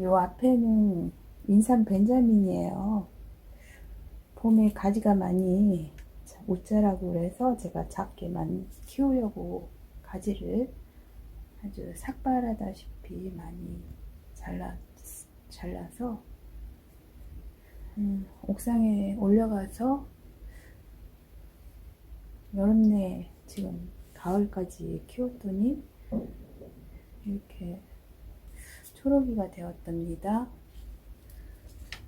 요 앞에는 인삼 벤자민이에요. 봄에 가지가 많이 못 자라고 그래서 제가 작게만 키우려고 가지를 아주 삭발하다시피 많이 잘라, 잘라서 음, 옥상에 올려가서 여름 내 지금 가을까지 키웠더니 이렇게 초록이가 되었답니다.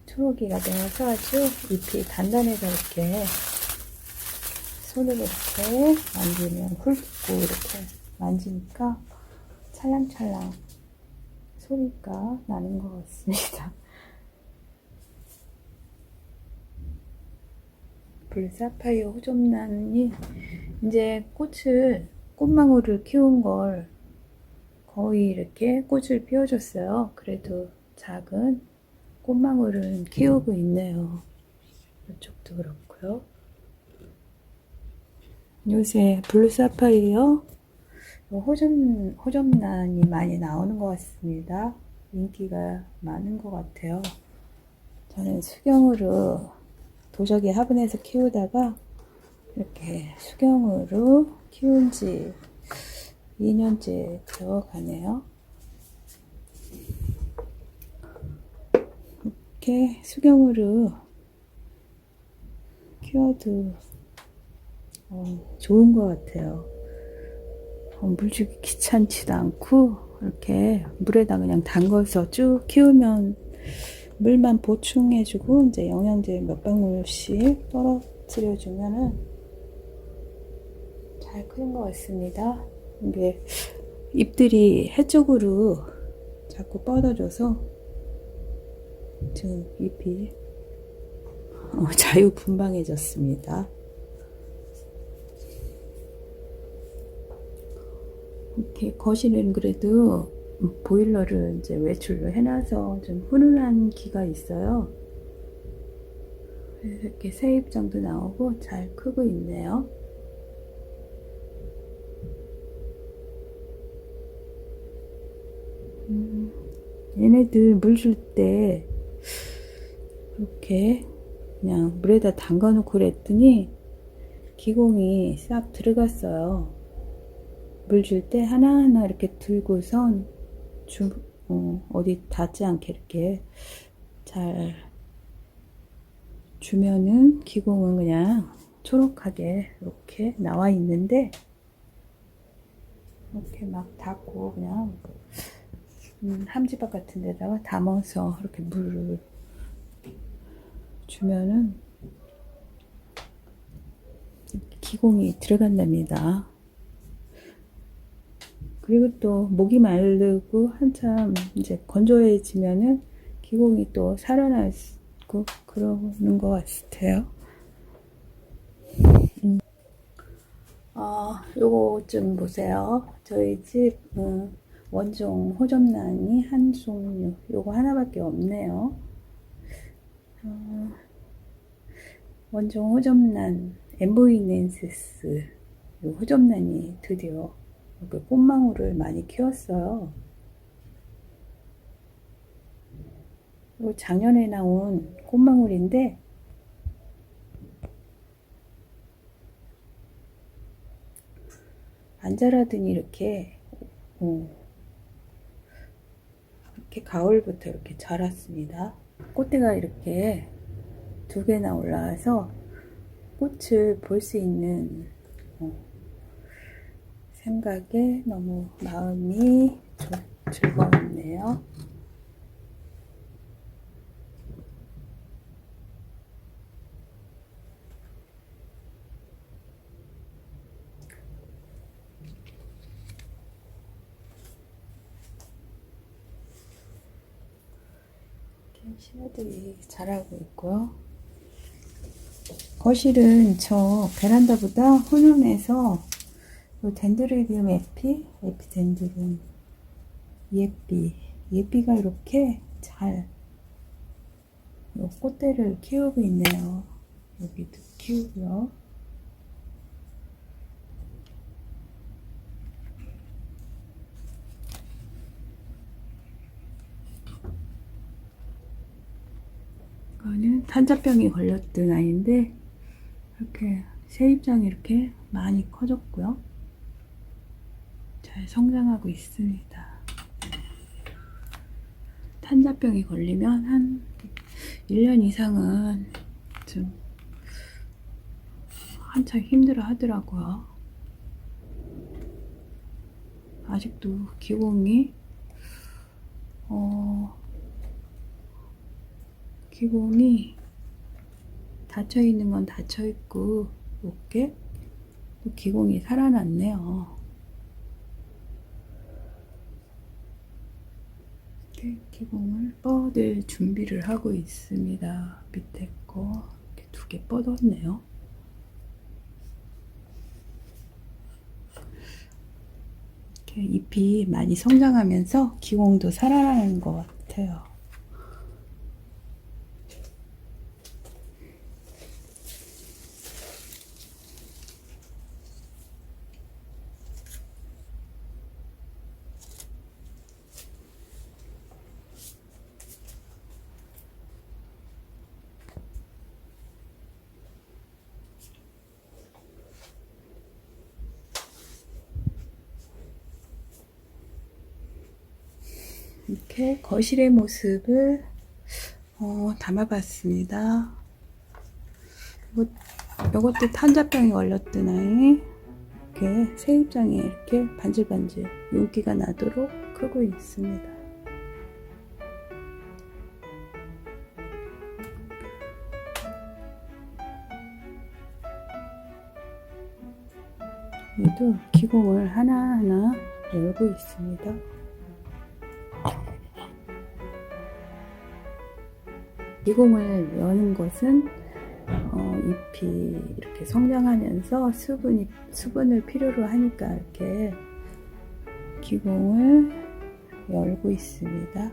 초록이가 되어서 아주 잎이 단단해서 이렇게 손으로 이렇게 만지면 훑고 이렇게 만지니까 찰랑찰랑 소리가 나는 것 같습니다. 불사파이어 호접란이 이제 꽃을 꽃망울을 키운 걸 거의 이렇게 꽃을 피워줬어요. 그래도 작은 꽃망울은 키우고 있네요. 이쪽도 그렇고요. 요새 블루사파이어 호접, 호접란이 많이 나오는 것 같습니다. 인기가 많은 것 같아요. 저는 수경으로 도자기 화분에서 키우다가 이렇게 수경으로 키운 지 2년째 되어 가네요. 이렇게 수경으로 키워도 어, 좋은 것 같아요. 어, 물 주기 귀찮지도 않고 이렇게 물에다 그냥 담궈서 쭉 키우면 물만 보충해주고 이제 영양제 몇 방울씩 떨어뜨려주면은 잘 크는 것 같습니다. 이게 잎들이 해 쪽으로 자꾸 뻗어져서 지금 잎이 어, 자유분방해졌습니다. 이렇게 거실은 그래도 보일러를 이제 외출로 해놔서 좀 훈훈한 기가 있어요. 이렇게 정도 나오고 잘 크고 있네요. 음, 얘네들 물 줄 때 이렇게 그냥 물에다 담가 놓고 그랬더니 기공이 싹 들어갔어요. 물 줄 때 하나하나 이렇게 들고선 주, 어, 어디 닿지 않게 이렇게 잘 주면은 기공은 그냥 초록하게 이렇게 나와 있는데 이렇게 막 닫고 그냥 음, 함지박 같은 데다가 담아서 이렇게 물을 주면은 기공이 들어간답니다. 그리고 또 목이 마르고 한참 이제 건조해지면은 기공이 또 살아나고 그러는 것 같아요. 음. 어, 요거 좀 보세요. 저희 집 음, 원종 호접란이 한 송류 요거 하나밖에 없네요. 어, 원종 호접란 엠보이넨시스 요 호접란이 드디어 그 꽃망울을 많이 키웠어요. 이 작년에 나온 꽃망울인데 안 자라더니 이렇게 어, 이렇게 가을부터 이렇게 자랐습니다. 꽃대가 이렇게 두 개나 올라와서 꽃을 볼 수 있는 어, 생각에 너무 마음이 즐거웠네요. 신호들이 자라고 있고요. 거실은 저 베란다보다 혼용해서 요 덴드리디움 에피, 에피 덴드름 예삐, 예삐가 이렇게 잘요 꽃대를 키우고 있네요. 여기도 키우고요. 이거는 탄자병이 걸렸던 아이인데 이렇게 세입장이 이렇게 많이 커졌고요. 잘 성장하고 있습니다. 탄자병이 걸리면 한 1년 이상은 좀 한참 힘들어 하더라고요. 아직도 기공이 어 기공이 닫혀 있는 건 닫혀 있고 이렇게 또 기공이 살아났네요. 이렇게 기공을 뻗을 준비를 하고 있습니다. 밑에 거 이렇게 두 개 뻗었네요. 이렇게 잎이 많이 성장하면서 기공도 살아나는 것 같아요. 이렇게 거실의 모습을 어, 담아봤습니다. 이것도 탄자병이 걸렸던 아이 이렇게 새입장에 이렇게 반질반질 윤기가 나도록 크고 있습니다. 얘도 기공을 하나하나 열고 있습니다. 미공을 여는 것은 어, 잎이 이렇게 성장하면서 수분이 수분을 필요로 하니까 이렇게 기공을 열고 있습니다.